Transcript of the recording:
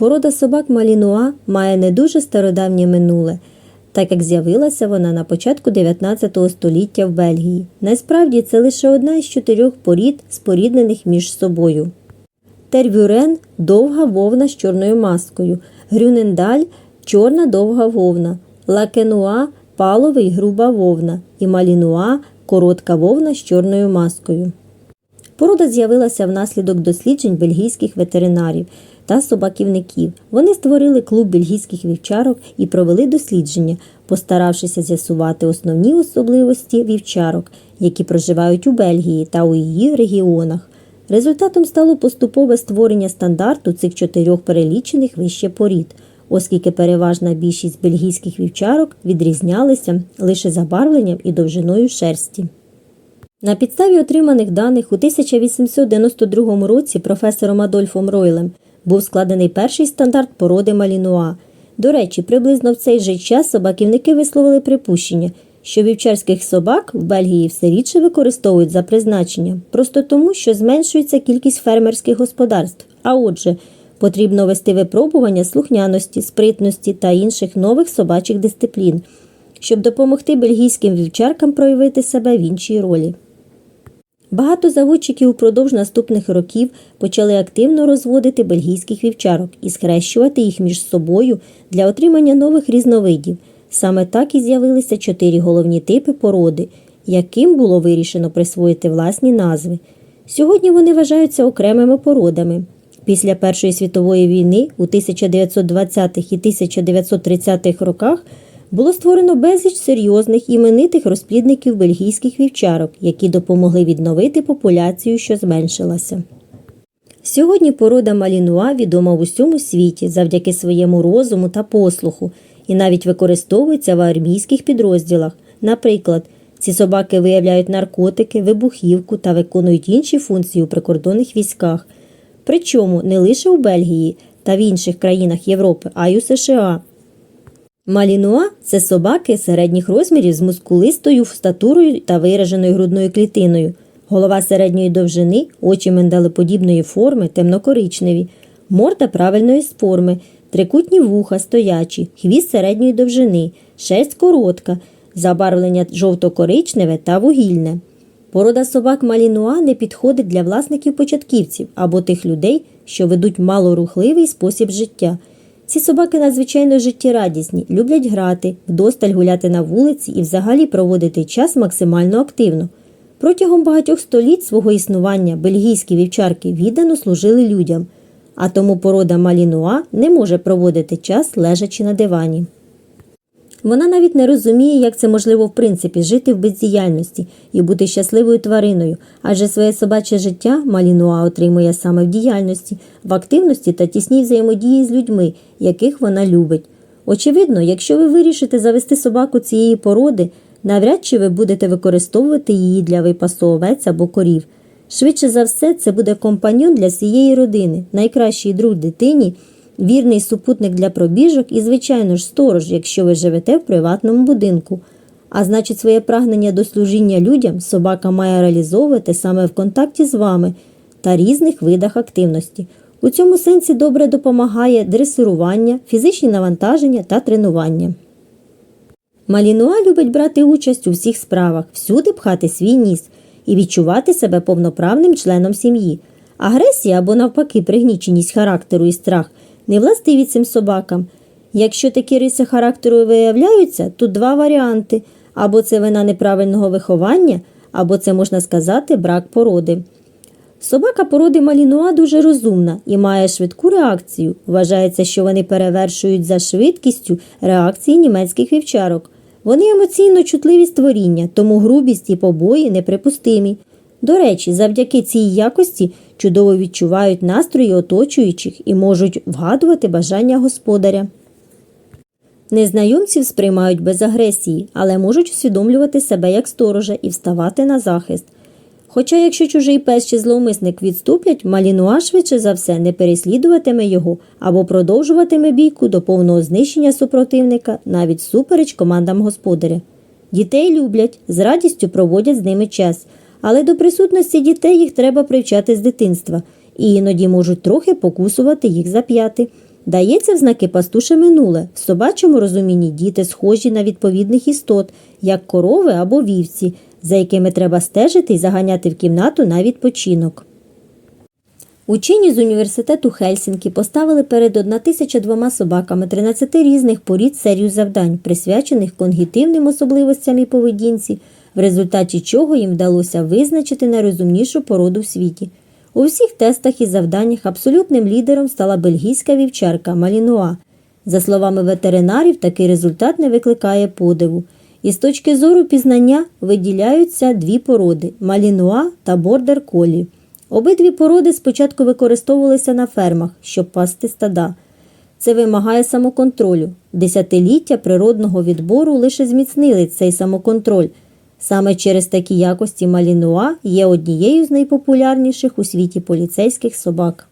Порода собак Малінуа має не дуже стародавнє минуле, так як з'явилася вона на початку 19 століття в Бельгії. Насправді це лише одна із чотирьох порід, споріднених між собою. Тервюрен довга вовна з чорною маскою, Грюнендаль чорна довга вовна, Лакенуа паловий груба вовна і Малінуа коротка вовна з чорною маскою. Порода з'явилася внаслідок досліджень бельгійських ветеринарів та собаківників. Вони створили клуб бельгійських вівчарок і провели дослідження, постаравшися з'ясувати основні особливості вівчарок, які проживають у Бельгії та у її регіонах. Результатом стало поступове створення стандарту цих чотирьох перелічених вище порід, оскільки переважна більшість бельгійських вівчарок відрізнялися лише забарвленням і довжиною шерсті. На підставі отриманих даних у 1892 році професором Адольфом Ройлем був складений перший стандарт породи Малінуа. До речі, приблизно в цей же час собаківники висловили припущення, що вівчарських собак в Бельгії все рідше використовують за призначенням, просто тому, що зменшується кількість фермерських господарств. А отже, потрібно вести випробування слухняності, спритності та інших нових собачих дисциплін, щоб допомогти бельгійським вівчаркам проявити себе в іншій ролі. Багато заводчиків упродовж наступних років почали активно розводити бельгійських вівчарок і схрещувати їх між собою для отримання нових різновидів. Саме так і з'явилися чотири головні типи породи, яким було вирішено присвоїти власні назви. Сьогодні вони вважаються окремими породами. Після Першої світової війни у 1920-х і 1930-х роках було створено безліч серйозних іменитих розплідників бельгійських вівчарок, які допомогли відновити популяцію, що зменшилася. Сьогодні порода Малінуа відома в усьому світі завдяки своєму розуму та послуху і навіть використовується в армійських підрозділах. Наприклад, ці собаки виявляють наркотики, вибухівку та виконують інші функції у прикордонних військах. Причому не лише у Бельгії та в інших країнах Європи, а й у США. Малінуа це собаки середніх розмірів з мускулистою статурою та вираженою грудною клітиною. Голова середньої довжини, очі менделеподібної форми, темнокоричневі, морда правильної форми, трикутні вуха стоячі, хвіст середньої довжини, шерсть коротка, забарвлення жовто-коричневе та вугільне. Порода собак Малінуа не підходить для власників початківців або тих людей, що ведуть малорухливий спосіб життя. Ці собаки надзвичайно життєрадісні, люблять грати, вдосталь гуляти на вулиці і взагалі проводити час максимально активно. Протягом багатьох століть свого існування бельгійські вівчарки віддано служили людям, а тому порода Малінуа не може проводити час лежачи на дивані. Вона навіть не розуміє, як це можливо в принципі жити в бездіяльності і бути щасливою твариною, адже своє собаче життя Малінуа отримує саме в діяльності, в активності та тісній взаємодії з людьми, яких вона любить. Очевидно, якщо ви вирішите завести собаку цієї породи, навряд чи ви будете використовувати її для випасу овець або корів. Швидше за все, це буде компаньон для всієї родини, найкращий друг дитині вірний супутник для пробіжок і, звичайно ж, сторож, якщо ви живете в приватному будинку. А значить, своє прагнення до служіння людям собака має реалізовувати саме в контакті з вами та різних видах активності. У цьому сенсі добре допомагає дресирування, фізичні навантаження та тренування. Малінуа любить брати участь у всіх справах, всюди пхати свій ніс і відчувати себе повноправним членом сім'ї. Агресія або, навпаки, пригніченість характеру і страх не властиві цим собакам. Якщо такі риси характеру виявляються, тут два варіанти або це вина неправильного виховання, або це можна сказати брак породи. Собака породи Малінуа дуже розумна і має швидку реакцію. Вважається, що вони перевершують за швидкістю реакції німецьких вівчарок. Вони емоційно чутливі створіння, тому грубість і побої неприпустимі. До речі, завдяки цій якості чудово відчувають настрої оточуючих і можуть вгадувати бажання господаря. Незнайомців сприймають без агресії, але можуть усвідомлювати себе як сторожа і вставати на захист. Хоча, якщо чужий пес чи зловмисник відступлять, малінуа швидше за все не переслідуватиме його або продовжуватиме бійку до повного знищення супротивника навіть супереч командам господаря. Дітей люблять, з радістю проводять з ними час, але до присутності дітей їх треба привчати з дитинства, і іноді можуть трохи покусувати їх за п'яти. Дається в знаки пастуше минуле. В собачому розумінні діти схожі на відповідних істот, як корови або вівці, за якими треба стежити і заганяти в кімнату на відпочинок. Учені з університету Хельсінкі поставили перед 1002 собаками 13 різних порід серію завдань, присвячених конгітивним особливостям і поведінці, в результаті чого їм вдалося визначити найрозумнішу породу в світі. У всіх тестах і завданнях абсолютним лідером стала бельгійська вівчарка Малінуа. За словами ветеринарів, такий результат не викликає подиву. І з точки зору пізнання виділяються дві породи малінуа та бордер колі. Обидві породи спочатку використовувалися на фермах, щоб пасти стада. Це вимагає самоконтролю. Десятиліття природного відбору лише зміцнили цей самоконтроль. Саме через такі якості Малінуа є однією з найпопулярніших у світі поліцейських собак.